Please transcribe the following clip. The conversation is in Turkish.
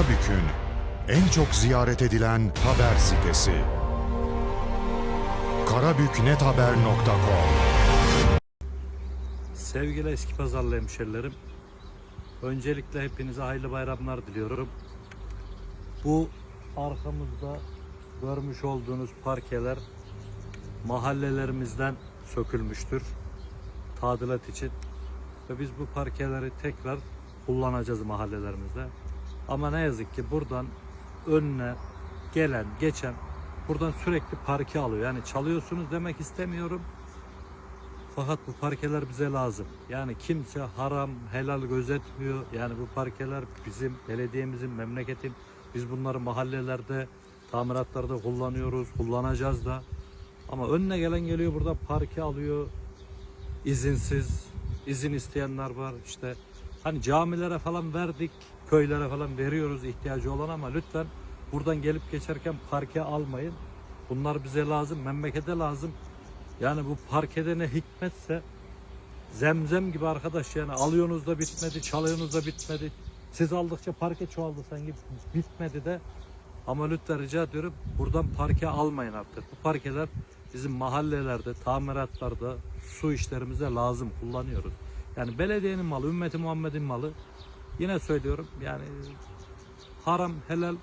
Karabük'ün en çok ziyaret edilen haber sitesi. karabüknethaber.com Sevgili eski pazarlı hemşerilerim, öncelikle hepinize hayırlı bayramlar diliyorum. Bu arkamızda görmüş olduğunuz parkeler mahallelerimizden sökülmüştür tadilat için ve biz bu parkeleri tekrar kullanacağız mahallelerimizde. Ama ne yazık ki buradan önüne gelen, geçen buradan sürekli parke alıyor. Yani çalıyorsunuz demek istemiyorum. Fakat bu parkeler bize lazım. Yani kimse haram, helal gözetmiyor. Yani bu parkeler bizim belediyemizin, memleketin. Biz bunları mahallelerde, tamiratlarda kullanıyoruz, kullanacağız da. Ama önüne gelen geliyor burada parke alıyor. izinsiz, izin isteyenler var işte. Hani camilere falan verdik, köylere falan veriyoruz ihtiyacı olan ama lütfen buradan gelip geçerken parke almayın. Bunlar bize lazım, memlekete lazım. Yani bu parkede ne hikmetse zemzem gibi arkadaş yani alıyorsunuz da bitmedi, çalıyorsunuz da bitmedi. Siz aldıkça parke çoğaldı sanki bitmedi de. Ama lütfen rica ediyorum buradan parke almayın artık. Bu parkeler bizim mahallelerde, tamiratlarda, su işlerimize lazım, kullanıyoruz. Yani belediyenin malı, ümmeti Muhammed'in malı. Yine söylüyorum yani haram, helal